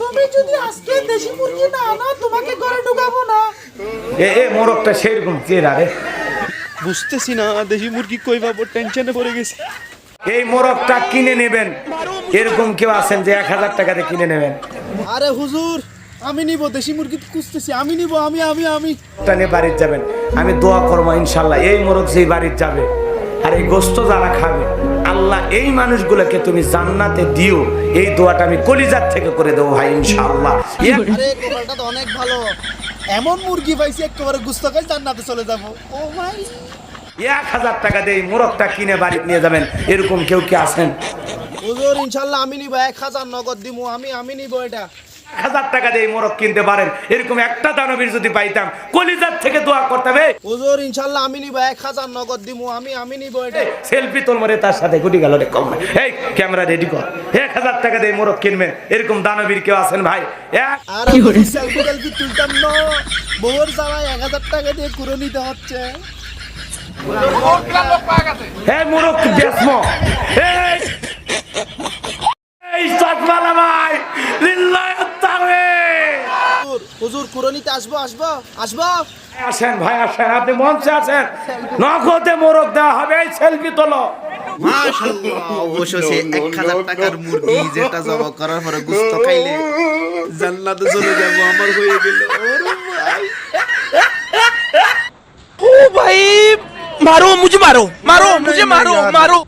তুমি যদি আজকে দেশি মুরগি না আনো তোমাকে ঘরে ঢুকাবো না। এ এ মোরগটা সেরকম চেরা রে। বুঝতেছি না দেশি মুরগি কই পাবো টেনশনে পড়ে গেছি। এই মোরগটা কিনে নেবেন। এরকম কেউ আছেন যে এক হাজার টাকাতে কিনে নেবেন। আরে হুজুর আমি নিব দেশি মুরগি খুঁজতেছি আমি নিব আমি আমি আমি। টা নিয়ে বাড়ির যাবেন। আমি দোয়া করব ইনশাল্লাহ এই মোরগ যেই বাড়ির যাবে আর এই গোস্ত যারা খাবে। এই মানুষগুলোকে তুমি জান্নাতে দিও। এই দোয়াটা আমি কলিজার থেকে করে দেবো ভাই তো অনেক ভালো। এমন মুরগি পাইছি একেবারে গুস্ত খাই জান্নাতে চলে যাব। ও ভাই। এক হাজার টাকা দিয়ে মোরগটা কিনে বাড়ি নিয়ে যাবেন। এরকম কেউ কি আছেন? হুজুর ইনশাল্লাহ আমি নিব। এক হাজার নগদ দিব আমি আমি নিব এটা। হাজার টাকা দিয়ে এই মোরগ কিনতে পারেন। এরকম একটা দানবীর যদি পাইতাম কলিজার থেকে দোয়া করতে হবে। হুজুর ইনশাল্লাহ আমি নিব এক হাজার নগদ দিব আমি আমি নিব এটা। সেলফি তোল মরে তার সাথে গুটি গেল রে কম এই ক্যামেরা রেডি কর। এক হাজার টাকা দিয়ে মোরগ কিনবেন। এরকম দানবীর কেউ আছেন ভাই? এক আর সেলফি টেলফি তুলতাম না। বউর এক হাজার টাকা দিয়ে কুড়ো নিতে হচ্ছে। হে মোরগ বেসমো এই এই সাতমালা ভাই হুজুর হুজুর কুরনিতে আসব আসব আসব। আসেন ভাই আসেন আপনি মঞ্চে আসেন নগদে মোরগ দেওয়া হবে এই সেলফি তোলো। মারো মুঝে মারো মারো মুঝে মারো মারো।